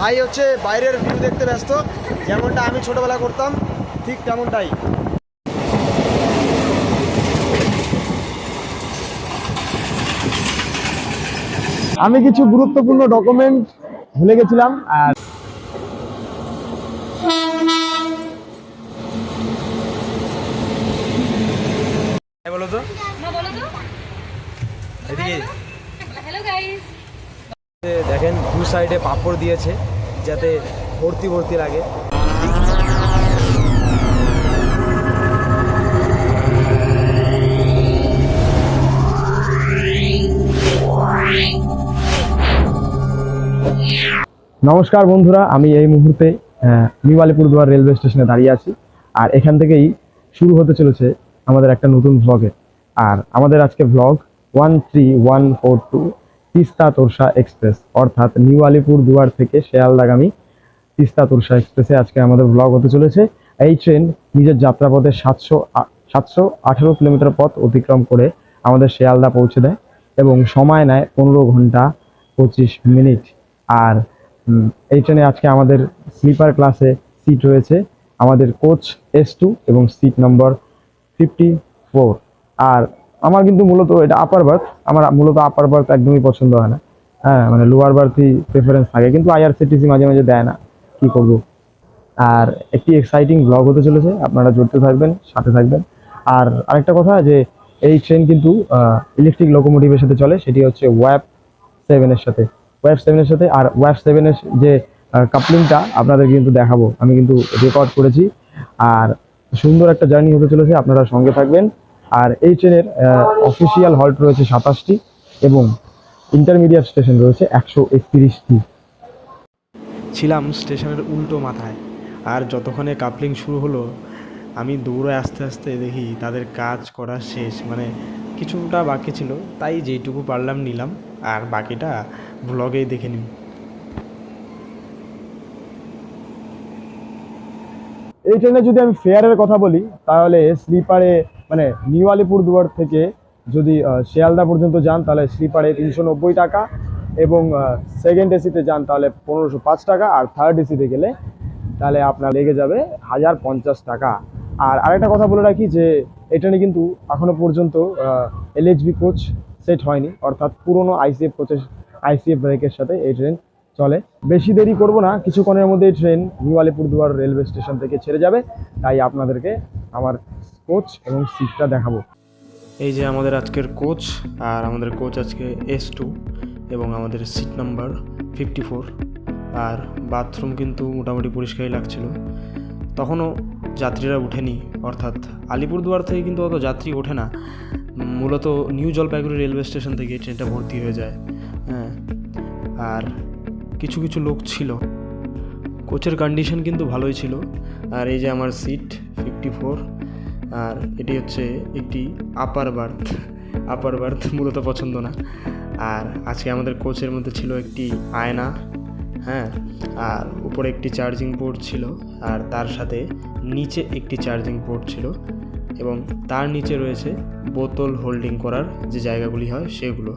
ভাই হচ্ছে বাইরের ভিউ দেখতে ব্যস্ত। যেমনটা আমি ছোটবেলা করতাম ঠিক তেমনটাই। আমি কিছু গুরুত্বপূর্ণ ডকুমেন্ট ভুলে গেছিলাম আর বলো তো। না বলো তো। এদিকে। হ্যালো গাইস দেখেন দু সাইডে পাপড় দিয়েছে, যাতে ভর্তি ভর্তি লাগে। নমস্কার বন্ধুরা, আমি এই মুহূর্তে নিউ আলিপুরদুয়ার রেলওয়ে স্টেশনে দাঁড়িয়ে আছি। আর এখান থেকেই শুরু হতে চলেছে আমাদের একটা নতুন ভ্লগে আর আমাদের আজকে blog one three one four two Teesta Torsa express, অর্থাৎ নিউ আলিপুরদুয়ার থেকে শেয়ালদাগামী তিস্তা তোরসা এক্সপ্রেসে আজকে আমাদের ব্লগ হতে চলেছে। এই ট্রেন নিজের যাত্রাপথে সাতশো সাতশো আঠেরো কিলোমিটার পথ অতিক্রম করে আমাদের শিয়ালদা পৌঁছে দেয় এবং সময় নেয় পনেরো ঘণ্টা পঁচিশ মিনিট। আর এই ট্রেনে আজকে আমাদের স্লিপার ক্লাসে সিট রয়েছে আমাদের কোচ এস টু এবং সিট নম্বর ফিফটি ফোর আর আমার কিন্তু মূলত এটা আপার বার্থ আমার মূলত আপার বার্থ একদমই পছন্দ হয় না। হ্যাঁ মানে লোয়ার বার্থই প্রেফারেন্স থাকে, কিন্তু আইআরসিটিসি মাঝে মাঝে দেয় না, কি করব? আর একটি এক্সাইটিং ব্লগ হতে চলেছে, আপনারা জড়িত থাকবেন, সাথে থাকবেন। আর আরেকটা কথা যে, এই ট্রেন কিন্তু ইলেকট্রিক লোকোমোটিভের সাথে চলে, সেটি হচ্ছে ওয়াপ সেভেনের সাথে। ওয়াপ সেভেনের সাথে, আর ওয়াপ সেভেনের যে কাপলিংটা আপনাদের কিন্তু দেখাবো। আমি কিন্তু রেকর্ড করেছি, আর সুন্দর একটা জার্নি হতে চলেছে, আপনারা সঙ্গে থাকবেন। আর এই ট্রেনের অফিসিয়াল হল্ট রয়েছে সাতাশটি এবং ইন্টারমিডিয়েট স্টেশন রয়েছে একশো একত্রিশটি। ছিলাম স্টেশনের উল্টো মাথায়। আর যতক্ষণে কাপলিং শুরু হলো আমি দৌড়ে আস্তে আস্তে দেখি তাদের কাজ করা শেষ। মানে কিছুটা বাকি ছিল তাই যেইটুকু পারলাম নিলাম। আর বাকিটা ব্লগেই দেখে নিন এই ট্রেনে যদি আমি ফেয়ারের কথা বলি তাহলে স্লিপারে মানে নিউ আলিপুরদুয়ার থেকে যদি শিয়ালদা পর্যন্ত যান, তাহলে স্লিপারে তিনশো নব্বই টাকা এবং সেকেন্ড এসিতে যান, তাহলে পনেরোশো পাঁচ টাকা আর থার্ড এসিতে গেলে তাহলে আপনার লেগে যাবে হাজার পঞ্চাশ টাকা। আর আরেকটা কথা বলে রাখি যে এই ট্রেনে কিন্তু এখনও পর্যন্ত এলএইচবি কোচ সেট হয়নি, অর্থাৎ পুরনো আইসিএফ কোচের আইসিএফ ব্রেকের সাথে এই ট্রেন চলে। বেশি দেরি করব না, কিছুক্ষণের মধ্যে এই train new Alipurduar railway station থেকে ছেড়ে যাবে, তাই আপনাদেরকে আমার কোচ এবং সিটটা দেখাবো। এই যে আমাদের আজকের কোচ আর আমাদের কোচ আজকে এস টু এবং আমাদের সিট নাম্বার ফিফটি ফোর আর বাথরুম কিন্তু মোটামুটি পরিষ্কারই লাগছিল। তখনও যাত্রীরা ওঠেনি, অর্থাৎ আলিপুরদুয়ার থেকে কিন্তু অত যাত্রী ওঠে না। মূলত নিউ জলপাইগুড়ি রেলওয়ে স্টেশন থেকে ট্রেনটা ভর্তি হয়ে যায়। হ্যাঁ আর কিছু কিছু লোক ছিল। কোচের কন্ডিশন কিন্তু ভালোই ছিল। আর এই যে আমার সিট ফিফটি ফোর আর এটি হচ্ছে একটি আপার বার্থ আপার বার্থ মূলত পছন্দ না। আর আজকে আমাদের কোচের মধ্যে ছিল একটি আয়না হ্যাঁ? আর উপরে একটি চার্জিং পোর্ট ছিল, আর তার সাথে নিচে একটি চার্জিং পোর্ট ছিল। এবং তার নিচে রয়েছে বোতল হোল্ডিং করার যে জায়গাগুলি হয় সেগুলো।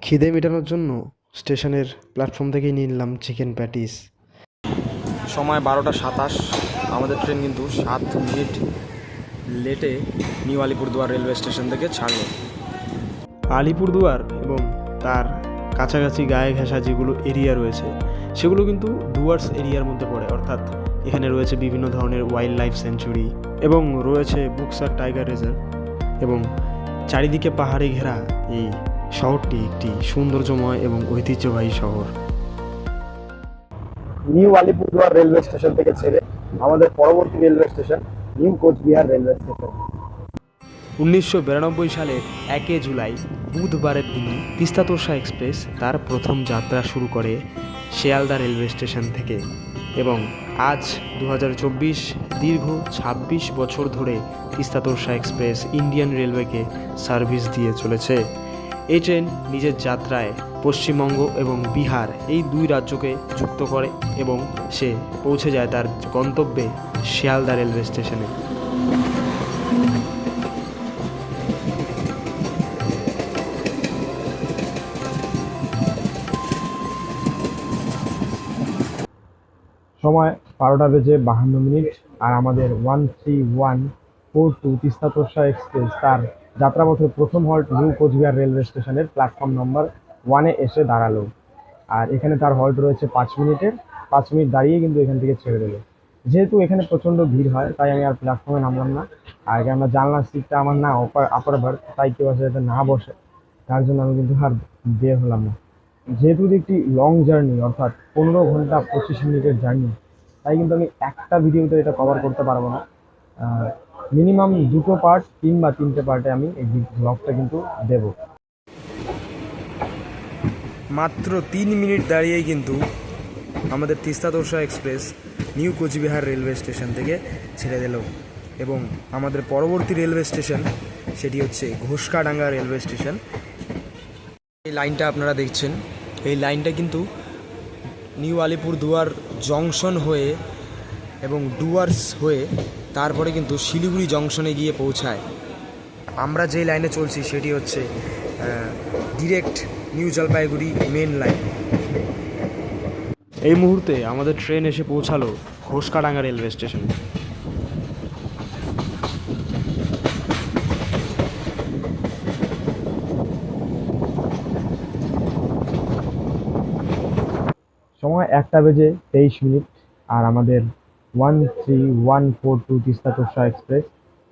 খিদে মেটানোর জন্য স্টেশনের প্ল্যাটফর্ম থেকেই নিয়ে নিলাম চিকেন প্যাটিস। সময় বারোটা সাতাশ। আমাদের ট্রেন কিন্তু সাত মিনিট লেটে নিউ আলিপুরদুয়ার রেলওয়ে স্টেশন থেকে ছাড়লো। আলিপুরদুয়ার এবং তার কাছাকাছি গায়ে ঘেঁষা যেগুলো এরিয়া রয়েছে সেগুলো কিন্তু ডুয়ার্স এরিয়ার মধ্যে পড়ে। অর্থাৎ এখানে রয়েছে বিভিন্ন ধরনের ওয়াইল্ড লাইফ সেঞ্চুরি এবং রয়েছে বুকসার টাইগার রিজার্ভ এবং চারিদিকে পাহাড়ে ঘেরা এই শহরটি একটি সৌন্দর্যময় এবং ঐতিহ্যবাহী শহর। নিউ আলিপুরদুয়ার রেলওয়ে স্টেশন থেকে ছেড়ে আমাদের পরবর্তী railway station new Cooch Behar railway station. উনিশশো বিরানব্বই সালের একে জুলাই বুধবারের দিনে তিস্তা তোরসা এক্সপ্রেস তার প্রথম যাত্রা শুরু করে শিয়ালদা রেলওয়ে স্টেশন থেকে এবং আজ দু হাজার চব্বিশ দীর্ঘ ২৬ বছর ধরে তিস্তা তোরসা এক্সপ্রেস ইন্ডিয়ান রেলওয়েকে সার্ভিস দিয়ে চলেছে। এই ট্রেন নিজের যাত্রায় পশ্চিমবঙ্গ এবং বিহার এই দুই রাজ্যকে যুক্ত করে এবং সে পৌঁছে যায় তার গন্তব্যে শিয়ালদা রেলওয়ে স্টেশনে। সময় বারোটা বেজে বাহান্ন মিনিট আর আমাদের one three one four two Teesta Torsa express তার যাত্রাপথের প্রথম হল্ট নিউ কোচবিহার রেলওয়ে স্টেশনের প্ল্যাটফর্ম নম্বর ওয়ানে এসে দাঁড়াল। আর এখানে তার হল্ট রয়েছে পাঁচ মিনিটের। পাঁচ মিনিট দাঁড়িয়ে কিন্তু এখান থেকে ছেড়ে দেবে যেহেতু এখানে প্রচণ্ড ভিড় হয়, তাই আমি আর প্ল্যাটফর্মে নামলাম না। আর কেননা জানলার সিটটা আমার না অপার আপার ভার তাই কেউ আসে যাতে না বসে, তার জন্য আমি কিন্তু আর বের হলাম না। যেহেতু একটি লং জার্নি অর্থাৎ পনেরো ঘণ্টা পঁচিশ মিনিটের জার্নি তাই কিন্তু আমি একটা ভিডিওতে এটা কভার করতে পারব না। মিনিমাম দুটো পার্ট তিন বা তিনটে পার্টে আমি এই ব্লগটা কিন্তু দেবো। মাত্র তিন মিনিট দাঁড়িয়েই কিন্তু আমাদের Teesta Torsa express new Cooch Behar railway station থেকে ছেড়ে দিল এবং আমাদের পরবর্তী রেলওয়ে স্টেশন সেটি হচ্ছে ঘোষকাডাঙ্গা রেলওয়ে স্টেশন। এই লাইনটা আপনারা দেখছেন। এই লাইনটা কিন্তু নিউ আলিপুর দুয়ার জংশন হয়ে এবং ডুয়ার্স হয়ে তারপরে কিন্তু শিলিগুড়ি জংশনে গিয়ে পৌঁছায়। আমরা যে লাইনে চলছি সেটি হচ্ছে direct new Jalpaiguri main line এই মুহূর্তে আমাদের ট্রেন এসে পৌঁছালো ঘোষকাডাঙ্গা রেলওয়ে স্টেশন সময় একটা বেজে তেইশ মিনিট, আর আমাদের one three one four two Teesta Torsa express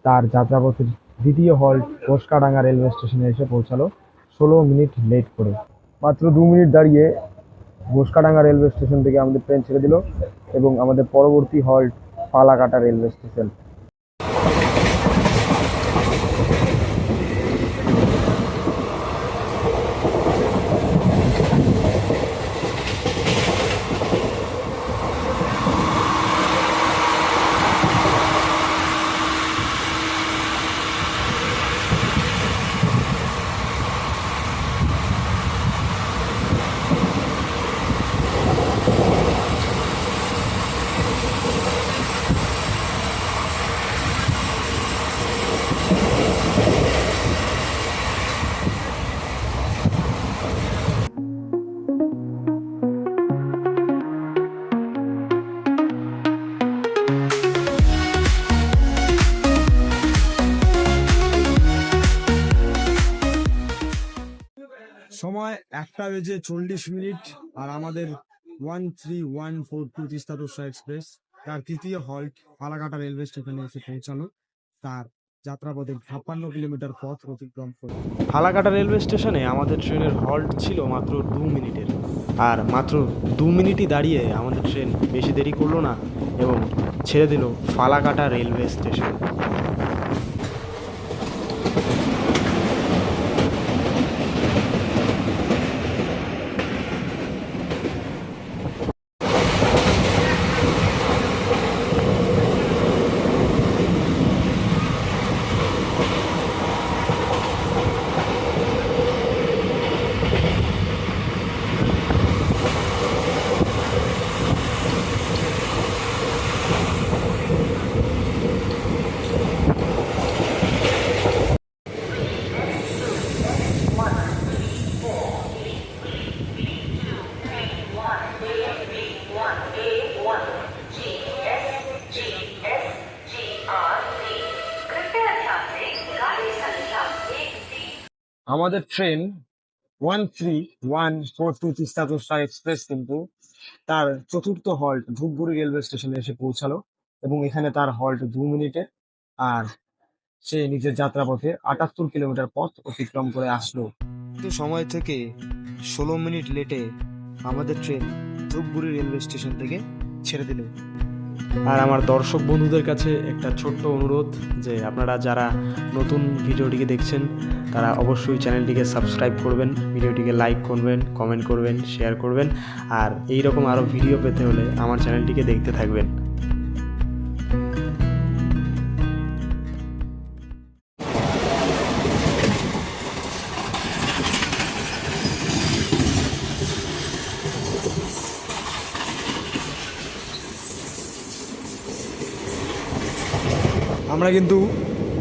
তার যাত্রাপথের দ্বিতীয় হল্ট কোষকাডাঙ্গা রেলওয়ে স্টেশনে এসে পৌঁছালো। ষোলো মিনিট লেট করে। মাত্র দু মিনিট দাঁড়িয়ে ঘোষকাডাঙ্গা রেলওয়ে স্টেশন থেকে আমাদের ট্রেন ছেড়ে দিল এবং আমাদের পরবর্তী হল্ট পালাকাটা রেলওয়ে স্টেশন একটা বেজে চল্লিশ মিনিট আর আমাদের one three one four two Teesta Torsa express. তার তৃতীয় হল্ট ফালাকাটা রেলওয়ে স্টেশনে এসে পৌঁছালো। তার যাত্রাপথে ছাপ্পান্ন কিলোমিটার পথ অতিক্রম করে। ফালাকাটা রেলওয়ে স্টেশনে আমাদের ট্রেনের হল্ট ছিল মাত্র দু মিনিটের। আর মাত্র দু মিনিটই দাঁড়িয়ে আমাদের ট্রেন বেশি দেরি করল না এবং ছেড়ে দিল ফালাকাটা রেলওয়ে স্টেশন। আমাদের train one three one four two Teesta Torsa express কিন্তু তার চতুর্থ হল্ট ধূপগুড়ি রেলওয়ে স্টেশনে এসে পৌঁছালো এবং এখানে তার হল্ট দু মিনিটে আর সে নিজের যাত্রাপথে আটাত্তর কিলোমিটার পথ অতিক্রম করে আসলো। কিন্তু সময় থেকে ষোলো মিনিট লেটে আমাদের ট্রেন ধূপগুড়ি রেলওয়ে স্টেশন থেকে ছেড়ে দিল। আর আমার দর্শক বন্ধুদের কাছে একটা ছোট্ট অনুরোধ যে আপনারা যারা নতুন ভিডিওটিকে দেখছেন, তারা অবশ্যই চ্যানেলটিকে সাবস্ক্রাইব করবেন, ভিডিওটিকে লাইক করবেন, কমেন্ট করবেন, শেয়ার করবেন, আর এই রকম আরও ভিডিও পেতে হলে আমার চ্যানেলটিকে দেখতে থাকবেন। আমরা কিন্তু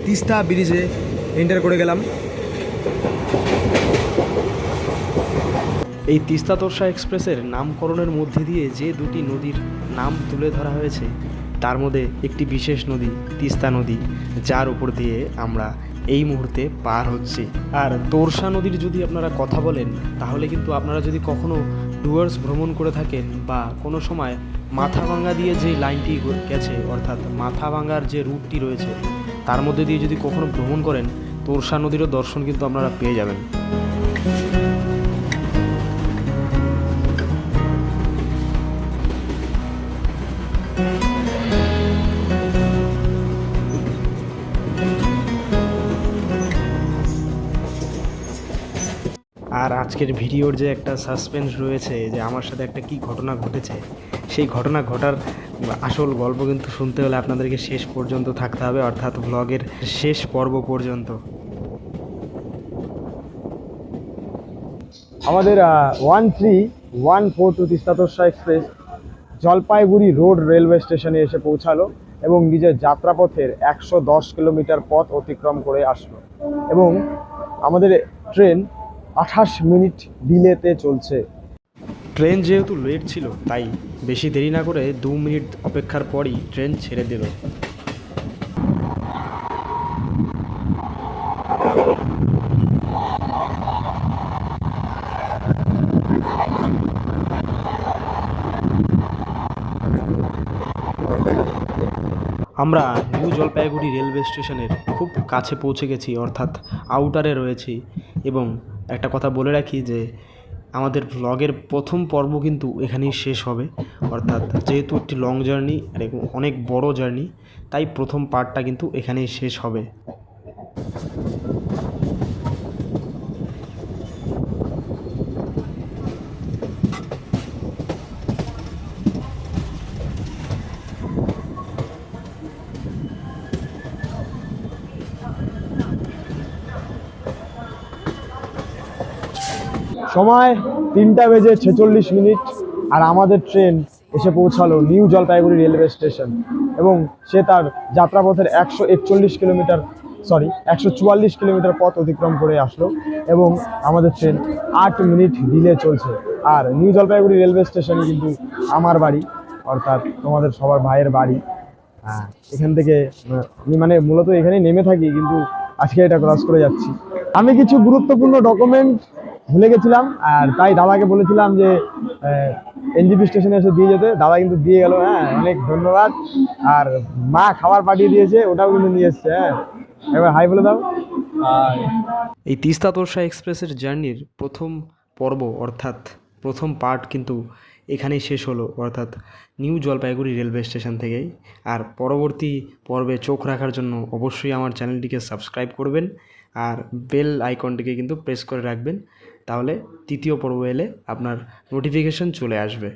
তিস্তা ব্রিজে এন্টার করে গেলাম। এই তিস্তা তোরসা এক্সপ্রেসের নামকরণের মধ্যে দিয়ে যে দুটি নদীর নাম তুলে ধরা হয়েছে, তার মধ্যে একটি বিশেষ নদী, তিস্তা নদী, যার উপর দিয়ে আমরা এই মুহূর্তে পার হচ্ছি। আর তোরসা নদীর যদি আপনারা কথা বলেন, তাহলে কিন্তু আপনারা যদি কখনও ডুয়ার্স ভ্রমণ করে থাকেন বা কোনো সময় মাথাভাঙ্গা দিয়ে যে লাইনটি গেছে, অর্থাৎ মাথাভাঙ্গার যে রুটটি রয়েছে, তার মধ্যে দিয়ে যদি কখনো ভ্রমণ করেন, তোরসা নদীরও দর্শন কিন্তু আপনারা পেয়ে যাবেন। আজকের ভিডিওর যে একটা সাসপেন্স রয়েছে, যে আমার সাথে একটা কি ঘটনা ঘটেছে, সেই ঘটনা ঘটার আসল গল্প কিন্তু শুনতে হলে আপনাদেরকে শেষ পর্যন্ত থাকতে হবে, অর্থাৎ ব্লগের শেষ পর্ব পর্যন্ত। আমাদের one three one four two Teesta Torsa express Jalpaiguri road railway স্টেশনে এসে পৌঁছালো এবং নিজের যাত্রাপথের একশো দশ কিলোমিটার পথ অতিক্রম করে আসলো। এবং আমাদের ট্রেন আঠাশ মিনিট ডিলেতে চলছে। ট্রেন যেহেতু লেট ছিল, তাই বেশি দেরি না করে দু মিনিট অপেক্ষার পরই ট্রেন ছেড়ে দিল। আমরা নিউ জলপাইগুড়ি রেলওয়ে স্টেশনের খুব কাছে পৌঁছে গেছি, অর্থাৎ আউটারে রয়েছি এবং একটা কথা বলে রাখি যে আমাদের ভ্লগের প্রথম পর্ব কিন্তু এখানেই শেষ হবে। অর্থাৎ যেহেতু একটি লং জার্নি আর অনেক বড় জার্নি তাই প্রথম পার্টটা কিন্তু এখানেই শেষ হবে। সময় তিনটা বেজে ছেচল্লিশ মিনিট আর আমাদের ট্রেন এসে পৌঁছালো নিউ জলপাইগুড়ি রেলওয়ে স্টেশন এবং সে তার যাত্রাপথের একশো একচল্লিশ কিলোমিটার সরি একশো চুয়াল্লিশ কিলোমিটার পথ অতিক্রম করে আসলো এবং আমাদের ট্রেন আট মিনিট ডিলে চলছে। আর নিউ জলপাইগুড়ি রেলওয়ে স্টেশন কিন্তু আমার বাড়ি, অর্থাৎ তোমাদের সবার ভাইয়ের বাড়ি। এখান থেকে, আমি মানে মূলত এখানেই নেমে থাকি, কিন্তু আজকে এটা ক্রস করে যাচ্ছি। আমি কিছু গুরুত্বপূর্ণ ডকুমেন্ট ভুলে গেছিলাম, আর তাই দাদাকে বলেছিলাম যে এনজিপি স্টেশনে এসে দিয়ে যেতে। দাদা কিন্তু দিয়ে গেল হ্যাঁ অনেক ধন্যবাদ। আর মা খাবার পাঠিয়ে দিয়েছে, ওটাও কিন্তু নিয়ে এসছে হ্যাঁ। এবার হাই বলে দাও। এই তিস্তা তোরসা এক্সপ্রেসের জার্নির প্রথম পর্ব, অর্থাৎ প্রথম পার্ট কিন্তু এখানেই শেষ হলো, অর্থাৎ নিউ জলপাইগুড়ি রেলওয়ে স্টেশন থেকেই। আর পরবর্তী পর্বে চোখ রাখার জন্য অবশ্যই আমার চ্যানেলটিকে সাবস্ক্রাইব করবেন, আর বেল আইকনটিকে কিন্তু প্রেস করে রাখবেন। তাহলে তৃতীয় পর্ব এলে আপনার নোটিফিকেশন চলে আসবে।